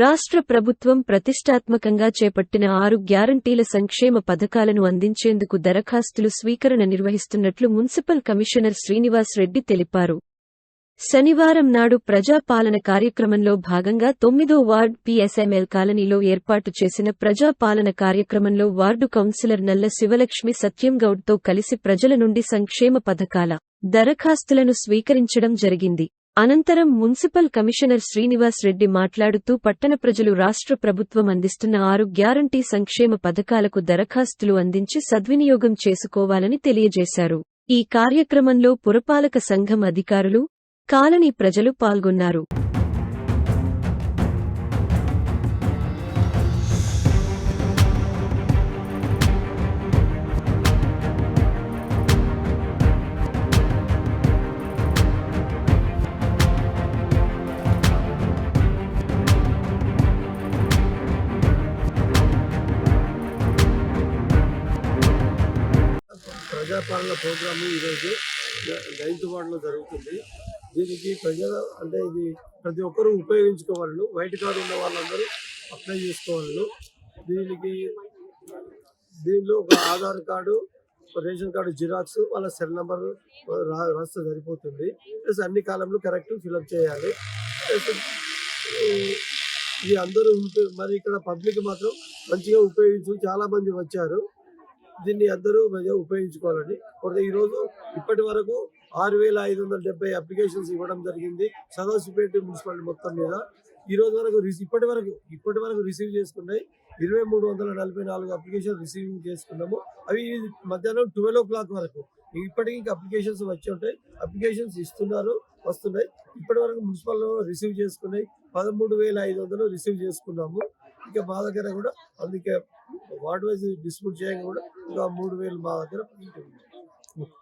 రాష్ట్ర ప్రభుత్వం ప్రతిష్టాత్మకంగా చేపట్టిన ఆరు గ్యారంటీల సంక్షేమ పథకాలను అందించేందుకు దరఖాస్తులు స్వీకరణ నిర్వహిస్తున్నట్లు మున్సిపల్ కమిషనర్ శ్రీనివాస్ రెడ్డి తెలిపారు. శనివారం నాడు ప్రజాపాలన కార్యక్రమంలో భాగంగా తొమ్మిదో వార్డ్ పిఎస్ఎంఎల్ కాలనీలో ఏర్పాటు చేసిన ప్రజాపాలన కార్యక్రమంలో వార్డు కౌన్సిలర్ నల్ల శివలక్ష్మి సత్యంగౌడ్తో కలిసి ప్రజల నుండి సంక్షేమ పథకాల దరఖాస్తులను స్వీకరించడం జరిగింది. అనంతరం మున్సిపల్ కమిషనర్ శ్రీనివాస్ రెడ్డి మాట్లాడుతూ పట్టణ ప్రజలు రాష్ట్ర ప్రభుత్వం అందిస్తున్న ఆరు గ్యారంటీ సంక్షేమ పథకాలకు దరఖాస్తులు అందించి సద్వినియోగం చేసుకోవాలని తెలియజేశారు. ఈ కార్యక్రమంలో పురపాలక సంఘం అధికారులు కాలనీ ప్రజలు పాల్గొన్నారు. ప్రజాపాలన ప్రోగ్రామ్ ఈరోజు నైన్త్ వార్డులో జరుగుతుంది. దీనికి ప్రజలు అంటే ఇది ప్రతి ఒక్కరూ ఉపయోగించుకోవాలను వైట్ కార్డు ఉన్న వాళ్ళందరూ అప్లై చేసుకోవాలను. దీనికి దీనిలో ఒక Aadhaar card ration card xerox వాళ్ళ సెల్ నెంబర్ రాస్తే సరిపోతుంది. ప్లస్ అన్ని కాలంలో కరెక్ట్ ఫిలప్ చేయాలి. ప్లస్ ఇది అందరూ మరి ఇక్కడ పబ్లిక్ మాత్రం మంచిగా ఉపయోగించు చాలామంది వచ్చారు. దీన్ని అందరూ మంచిగా ఉపయోగించుకోవాలని కొరత ఈరోజు ఇప్పటి వరకు ఆరు వేల ఐదు వందల డెబ్బై అప్లికేషన్స్ ఇవ్వడం జరిగింది. సదాశివపేట మున్సిపాలిటీ మొత్తం మీద. ఈ రోజు వరకు రిసీ- ఇప్పటి వరకు ఇప్పటి వరకు రిసీవ్ చేసుకున్నాయి. ఇరవై మూడు వందల నలభై నాలుగు అప్లికేషన్ రిసీవ్ చేసుకున్నాము. అవి మధ్యాహ్నం ట్వెల్వ్ ఓ క్లాక్ వరకు. ఇప్పటికీ ఇంకా అప్లికేషన్స్ వచ్చి ఉంటాయి. అప్లికేషన్స్ ఇస్తున్నారు వస్తున్నాయి. ఇప్పటి వరకు మున్సిపల్ రిసీవ్ చేసుకున్నాయి. పదమూడు వేల ఐదు వందలు రిసీవ్ చేసుకున్నాము. ఇంకా మా దగ్గర కూడా అందుకే వార్డ్ వైజ్ డిస్ట్రిబ్యూట్ చేయగా కూడా ఇంకా మూడు వేలు మా దగ్గర